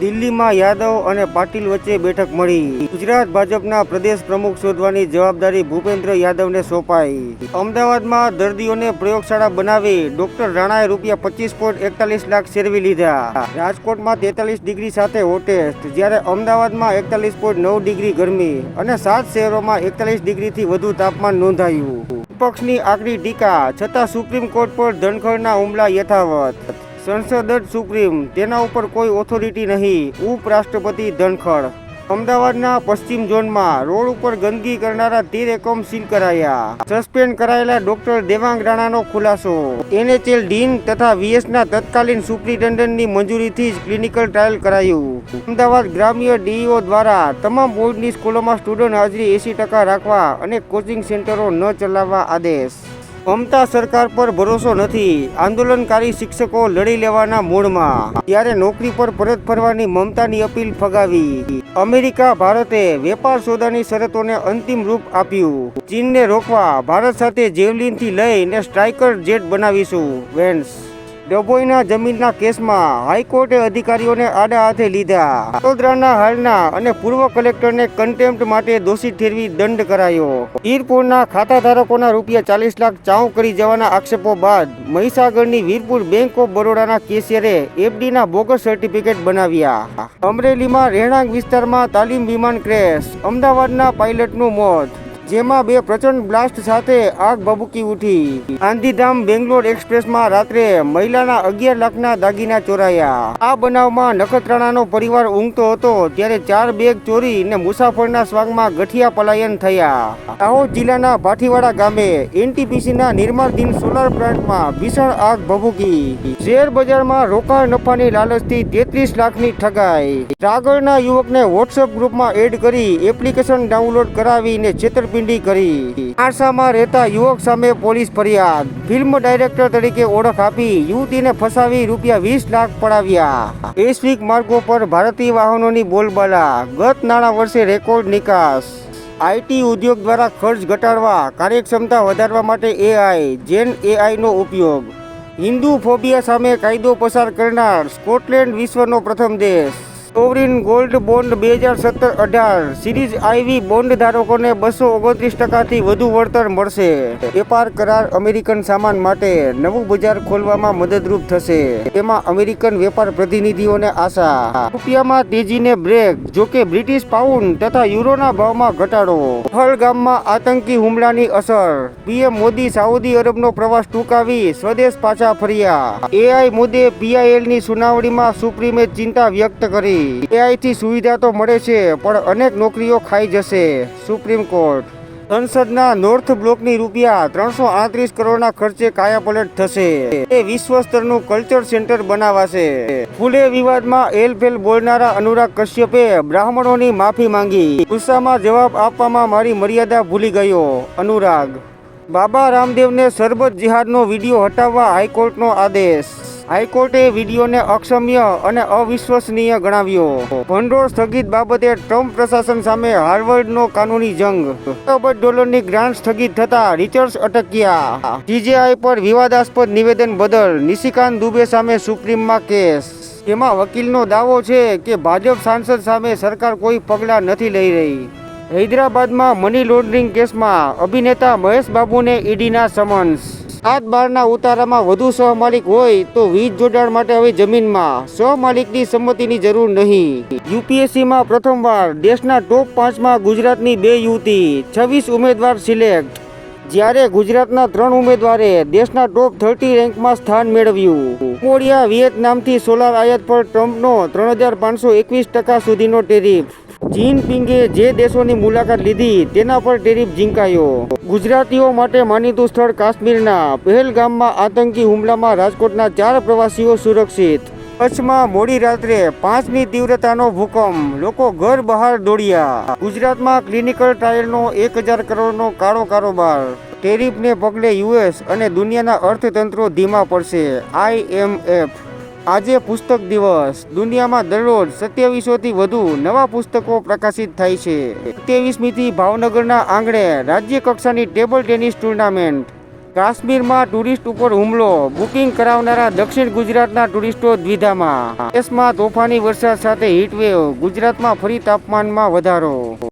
દિલ્હીમાં યાદવ અને પાટીલ વચ્ચે બેઠક મળી. ગુજરાત ભાજપના પ્રદેશ પ્રમુખ શોધવાની જવાબદારી ભૂપેન્દ્ર યાદવને સોંપાઈ. અમદાવાદમાં દર્દીઓને પ્રયોગશાળા બનાવી ડોક્ટર રાણાએ રૂપિયા પચીસ પોઈન્ટ એકતાલીસ લાખ શેરવી લીધા. રાજકોટમાં તેતાલીસ ડિગ્રી સાથે હોટેસ્ટ જ્યારે અમદાવાદમાં એકતાલીસ પોઈન્ટ નવ ડિગ્રી ગરમી અને સાત શહેરોમાં એકતાલીસ ડિગ્રીથી વધુ તાપમાન નોંધાયું. વિપક્ષની આકરી ટીકા, છતાં સુપ્રીમ કોર્ટ પર ધનખડના હુમલા યથાવત. સંસદ જ સુપ્રીમ, તેના ઉપર કોઈ ઓથોરિટી નહીં, ઉપરાષ્ટ્રપતિ ધનખડ. અમદાવાદના પશ્ચિમ ઝોનમાં રોડ ઉપર ગંદકી કરનારા તેર એકમ સીલ કરાયા. સસ્પેન્ડ કરાયેલા ડોક્ટર દેવાંગ રાણાનો ખુલાસો. એનએચએલ ડીન તથા વીએસના તત્કાલીન સુપ્રિન્ટેન્ડન્ટની મંજૂરીથી જ ક્લિનિકલ ટ્રાયલ કરાયું. અમદાવાદ ગ્રામ્ય ડીઈઓ દ્વારા તમામ બોર્ડની સ્કૂલોમાં સ્ટુડન્ટ હાજરી એસી ટકા રાખવા અને કોચિંગ સેન્ટરો ન ચલાવવા આદેશ. મમતા સરકાર પર ભરોસો નથી. આંદોલનકારી શિક્ષકો લડી લેવાના મૂડમાં ત્યારે નોકરી પર પરત ફરવાની મમતાની અપીલ ફગાવી. અમેરિકા ભારતે વેપાર સોદાની શરતોને અંતિમ રૂપ આપ્યું. ચીનને રોકવા ભારત સાથે જેવલિનથી લઈને સ્ટ્રાઇકર જેટ બનાવીશું. વેન્સ ડભોઈના જમીનના કેસમાં હાઈકોર્ટે અધિકારીઓને આડા હાથે લીધા. વડોદરાના હાલના અને પૂર્વ કલેક્ટરને કન્ટેમ્પ્ટ માટે દોષિત ઠેરવી દંડ કરાયો. વીરપુરના ખાતાધારકોના રૂપિયા ચાલીસ લાખ ચાઉ કરી જવાના આક્ષેપો બાદ મહીસાગરની વીરપુર બેંક ઓફ બરોડાના કેશિયરે એફડીના બોગસ સર્ટિફિકેટ બનાવ્યા. અમરેલીમાં રહેણાંક વિસ્તારમાં તાલીમ વિમાન ક્રેશ, અમદાવાદના પાયલટનું મોત. જેમાં બે પ્રચંડ બ્લાસ્ટ સાથે આગ ભભૂકી ઉઠી. ગાંધીધામ બેંગ્લોર એક્સપ્રેસમાં રાત્રે મહિલાના અગિયાર લાખના દાગીના ચોરાયા. આ બનાવમાં નખત્રાણાનો પરિવાર ઊંઘતો હતો ત્યારે ચાર બેગ ચોરી ને મુસાફરના સ્વાગમાં ગઠિયા પલાયન થયા. દાહોદ જિલ્લાના ભાઠીવાડા ગામે એનટીપીસીના નિર્માણધીન સોલાર પ્લાન્ટમાં ભીષણ આગ ભભૂકી. શેર બજારમાં રોકાણ નફાની લાલચથી તેત્રીસ લાખની ઠગાઈ. રાગળના યુવકને વોટ્સએપ ગ્રુપમાં એડ કરી એપ્લિકેશન ડાઉનલોડ કરાવીને છેતરપિંડી કરી. આરસામાં રહેતા યુવક સામે પોલીસ ફરિયાદ. ફિલ્મ ડાયરેક્ટર તરીકે ઓળખ આપી યુવતીને ફસાવી રૂપિયા વીસ લાખ પડાવ્યા. વૈશ્વિક માર્ગો પર ભારતીય વાહનોની બોલબાલા. ગત નાણાં વર્ષે રેકોર્ડ નિકાસ. આઈટી ઉદ્યોગ દ્વારા ખર્ચ ઘટાડવા. કાર્યક્ષમતા વધારવા માટે એઆઈ, જેન એઆઈનો ઉપયોગ. હિન્દુ ફોબિયા સામે કાયદો પસાર કરનાર સ્કોટલેન્ડ વિશ્વનો પ્રથમ દેશ. સોવરિન ગોલ્ડ બોન્ડ બે હજાર સત્તર અઢાર. સિરીઝ આઈવી બોન્ડ ધારકોને બસો ઓગણત્રીસ ટકાથી વધુ વળતર મળશે. વેપાર કરાર અમેરિકન સામાન માટે નવું બજાર ખોલવામાં મદદરૂપ થશે. તેમાં અમેરિકન વેપાર પ્રતિનિધિઓને આશા. રૂપિયામાં તેજીને બ્રેક, જોકે બ્રિટિશ પાઉન્ડ તથા યુરોના ભાવમાં ઘટાડો. પહલગામમાં આતંકી હુમલાની અસર. પીએમ મોદી સાઉદી અરબનો પ્રવાસ ટૂંકાવી સ્વદેશ પાછા ફર્યા. એઆઈ મુદ્દે પીઆઈએલની સુનાવણીમાં સુપ્રીમે ચિંતા વ્યક્ત કરી. એઆઈથી સુવિધા તો મળે છે, પણ અનેક નોકરીઓ ખાઈ જશે. Supreme court. સંસદના નોર્થ બ્લોકની રૂપિયા ત્રણસો આડત્રીસ કરોડના ખર્ચે કાયાપલટ થશે. એ વિશ્વ સ્તરનું કલ્ચર સેન્ટર બનાવાશે. ફૂલે વિવાદમાં એલફેલ બોલનારા અનુરાગ કશ્યપે બ્રાહ્મણોની માફી માંગી. ગુસ્સામાં જવાબ આપવામાં મારી મર્યાદા ભૂલી ગયો. અનુરાગ. બાબા રામદેવને સરબત જિહાદનો વીડિયો હટાવવા હાઈકોર્ટનો આદેશ. હાઈકોર્ટે વિડીયોને અક્ષમ્ય અને અવિશ્વસનીય ગણાવ્યો. ભંડોળ સ્થગિત બાબતે ટ્રમ્પ પ્રશાસન સામે હાર્વર્ડનો કાનૂની જંગ. અબજ ડોલરની ગ્રાન્ટ સ્થગિત થતા રિચર્સ અટક્યા. સીજેઆઈ પર વિવાદાસ્પદ નિવેદન બદલ નિશિકાંત દુબે સામે સુપ્રીમમાં કેસ. એમાં વકીલનો દાવો છે કે ભાજપ સાંસદ સામે સરકાર કોઈ પગલાં નથી લઈ રહી. હૈદરાબાદમાં મની લોન્ડરિંગ કેસમાં અભિનેતા મહેશ બાબુને ઈડીના સમન્સ. સાત બારના ઉતારામાં વધુ સહ માલિક હોય તો વીજ જોડાણ માટે હવે જમીનમાં. સહ માલિકની સંમતિની જરૂર નહીં. યુપીએસસીમાં પ્રથમવાર દેશના ટોપ પાંચમાં ગુજરાતની બે યુવતી, છવ્વીસ ઉમેદવાર સિલેક્ટ. જ્યારે ગુજરાતના ત્રણ ઉમેદવારે દેશના ટોપ થર્ટી રેન્કમાં સ્થાન મેળવ્યું. કોડિયા વિયેતનામથી સોલાર આયાત પર ટ્રમ્પનો ત્રણ હજાર પાંચસો એકવીસ ટકા સુધીનો ટેરિફ. જિનપિંગે જે દેશોની મુલાકાત લીધી તેના પર ટેરિફ ઝીંકાયો. ગુજરાતીઓ માટે માનીતું સ્થળ કાશ્મીરના પહેલગામમાં આતંકી હુમલામાં રાજકોટના ચાર પ્રવાસીઓ સુરક્ષિત. કચ્છમાં મોડી રાત્રે પાંચની તીવ્રતાનો ભૂકંપ. લોકો ઘર બહાર દોડ્યા. ગુજરાતમાં ક્લિનિકલ ટ્રાયલનો એક હજાર કરોડનો કાળો કારોબાર. ટેરિફને પગલે યુએસ અને દુનિયાના અર્થતંત્રો ધીમા પડશે. આઈએમએફ આજે પુસ્તક દિવસ. દુનિયામાં દરરોજ સત્યાવીસોથી વધુ નવા પુસ્તકો પ્રકાશિત થાય છે. સત્યાવીસમીથી ભાવનગરના આંગણે રાજ્ય કક્ષાની ટેબલ ટેનિસ ટુર્નામેન્ટ. કાશ્મીરમાં ટુરિસ્ટ ઉપર હુમલો, બુકિંગ કરાવનારા દક્ષિણ ગુજરાતના ટુરિસ્ટો દ્વિધામાં. દેશમાં તોફાની વરસાદ સાથે હીટવેવ, ગુજરાતમાં ફરી તાપમાનમાં વધારો.